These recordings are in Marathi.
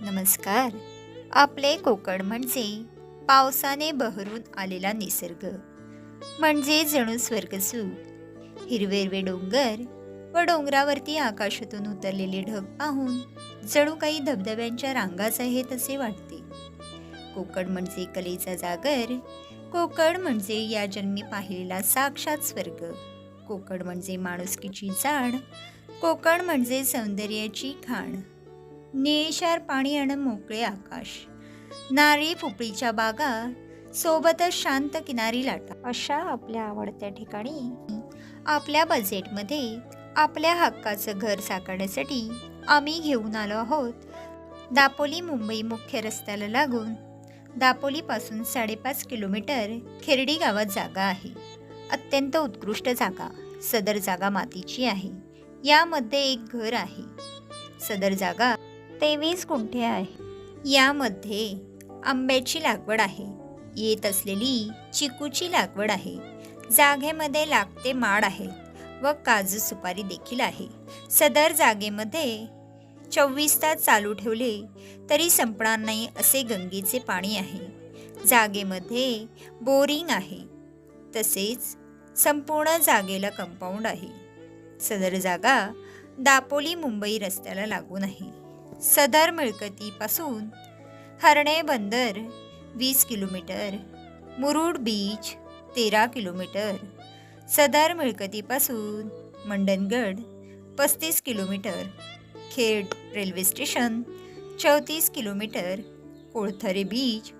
नमस्कार. आपले कोकण म्हणजे पावसाने बहरून आलेला निसर्ग. म्हणजे जणू स्वर्गसुख हिरवे हिरवे डोंगर व डोंगरावरती आकाशातून उतरलेले ढग पाहून जणू काही धबधब्यांच्या रांगाच आहेत असे वाटते. कोकण म्हणजे कलेचा जागर. कोकण म्हणजे या जन्मी पाहिलेला साक्षात स्वर्ग. कोकण म्हणजे माणुसकीची जाण. कोकण म्हणजे सौंदर्याची खाण. निळशार पाणी आणि मोकळे आकाश. नारळी पोपळीच्या बागा सोबतच शांत किनारी लाटा. अशा आपल्या आवडत्या ठिकाणी आपल्या बजेटमध्ये आपल्या हक्काचं घर साकारण्यासाठी आम्ही घेऊन आलो आहोत. दापोली मुंबई मुख्य रस्त्याला लागून दापोलीपासून साडेपाच किलोमीटर खेरडी गावात जागा आहे. अत्यंत उत्कृष्ट जागा सदर जागा मातीची आहे. यामध्ये एक घर आहे. सदर जागा तेवीस गुंठे आहे. यामध्ये आंब्याची लागवड आहे. येत असलेली चिकूची लागवड आहे. जागेमध्ये लागते माड आहे व काजू सुपारी देखील आहे. सदर जागेमध्ये चोवीस तास चालू ठेवले तरी संपणार नाही असे गंगेचे पाणी आहे. जागेमध्ये बोरिंग आहे. तसेच संपूर्ण जागेला कंपाऊंड आहे. सदर जागा दापोली मुंबई रस्त्याला लागून आहे. सदर मिळकतीपासून हरणे बंदर वीस किलोमीटर मुरुड बीच तेरा किलोमीटर सदर मिळकतीपासून मंडनगड पस्तीस किलोमीटर खेड रेल्वे स्टेशन चौतीस किलोमीटर कोळथरे बीच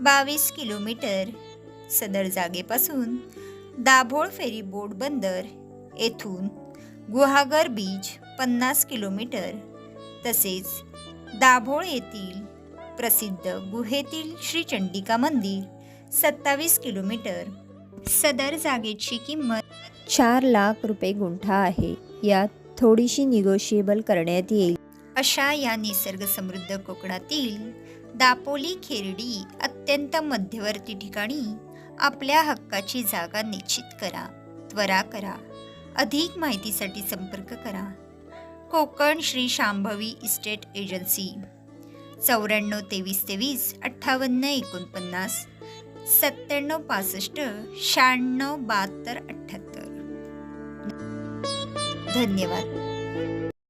बावीस किलोमीटर सदर जागेपासून दाभोळ फेरी बोट बंदर येथून गुहागर बीच पन्नास किलोमीटर तसेच दाभोळ येथील प्रसिद्ध गुहेतील श्री चंडिका मंदिर सत्तावीस किलोमीटर. सदर जागेची किंमत चार लाख रुपये गुंठा आहे. यात थोडीशी निगोशिएबल करण्यात येईल. अशा या निसर्ग समृद्ध कोकणातील दापोली खेरडी अत्यंत मध्यवर्ती ठिकाणी आपल्या हक्काची जागा निश्चित करा त्वरा करा. अधिक माहितीसाठी संपर्क करा. Konkan Shri Shambhavi estate agency. चौऱ्याण्णव तेवीस तेवीस अठ्ठावन्न एकोणपन्नास सत्त्याण्णव पासष्ट शहाण्णव बहात्तर अठ्ठ्याहत्तर. धन्यवाद.